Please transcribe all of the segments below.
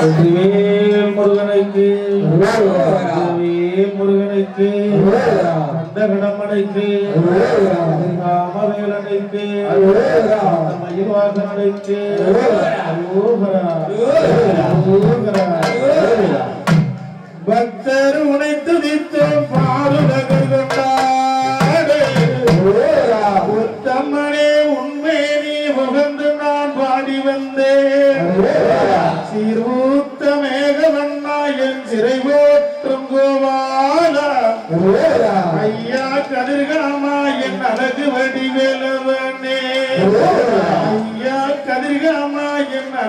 வெற்றிவேல் முருகனுக்கு வெற்றிவேல் முருகனுக்கு கண்டகடமனைக்கு ராமவேலனுக்கு மயில்வாசனுக்கு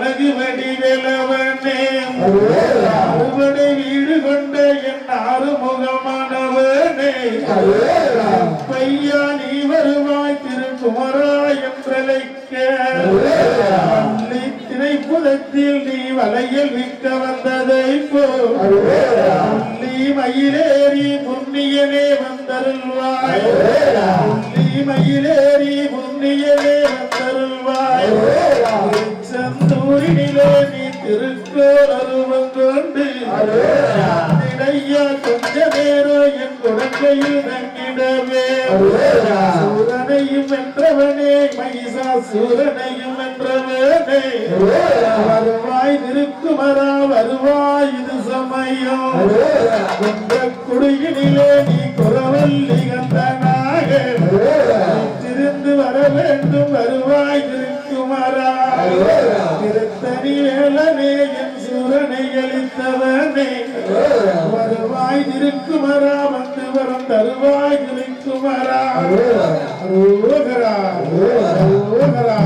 என் அழகு வடிவேலவனே அறுபடை வீடு கொண்ட என் ஆறுமுகமானவனே. பையா நீ வருவாய் திருக்குமரா என்றழைக்க. பள்ளி திரைப்புதத்தில் நீ வலையில் விற்க வந்ததை போ மயிலேறி புண்ணியனே வந்தருள்வாய். பள்ளி மயிலேறி புண்ணியனே வந்தருள்வாய். நீ அருவம் கொண்டு கொஞ்ச நேரம் என் குழந்தையில் தங்கிடவே. சூரனையும் வென்றவனே மகிஷா சூரனையும் வென்றவனே. வருவாய் திருக்குமரா வருவாய் இது சமயம். இந்த குடியினிலே நீ குறவல்லி கந்தனாக திருந்து வர வேண்டும் வருவாய் திருக்குமரா வேலனே என் சூரனை அளித்தவனே. வருவாய் திருக்குமரா வந்து வரம் தருவாய் திருக்குமரா அரோகரா அரோகரா.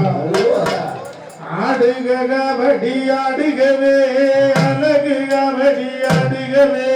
ஆடுக கபடி ஆடுகவே அழகு கபடி ஆடுகவே.